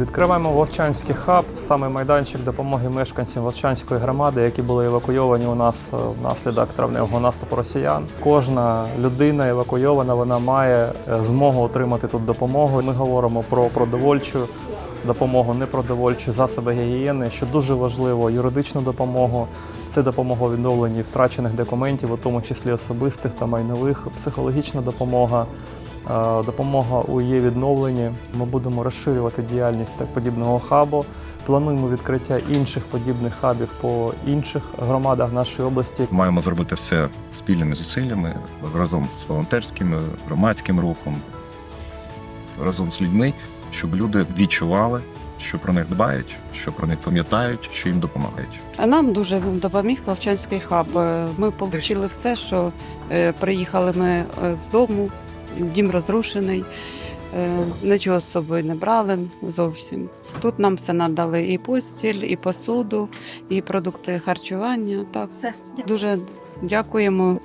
Відкриваємо Вовчанський хаб, саме майданчик допомоги мешканцям Вовчанської громади, які були евакуйовані у нас е, внаслідок травневого наступу росіян. Кожна людина евакуйована, вона має е, змогу отримати тут допомогу. Ми говоримо про продовольчу допомогу, непродовольчу, засоби гігієни, що дуже важливо, юридичну допомогу. Це допомога у відновленні втрачених документів, у тому числі особистих та майнових, психологічна допомога. Е, Допомога у її відновленні. Ми будемо розширювати діяльність так подібного хабу. Плануємо відкриття інших подібних хабів по інших громадах нашої області. Маємо зробити все спільними зусиллями разом з волонтерським, громадським рухом, разом з людьми, щоб люди відчували, що про них дбають, що про них пам'ятають, що їм допомагають. А нам дуже допоміг Вовчанський хаб. Ми отримали все, що е, приїхали ми е, з дому, дім розрушений, е, нічого з собою не брали зовсім. Тут нам все надали і постіль, і посуду, і продукти харчування. Так, дуже дякуємо.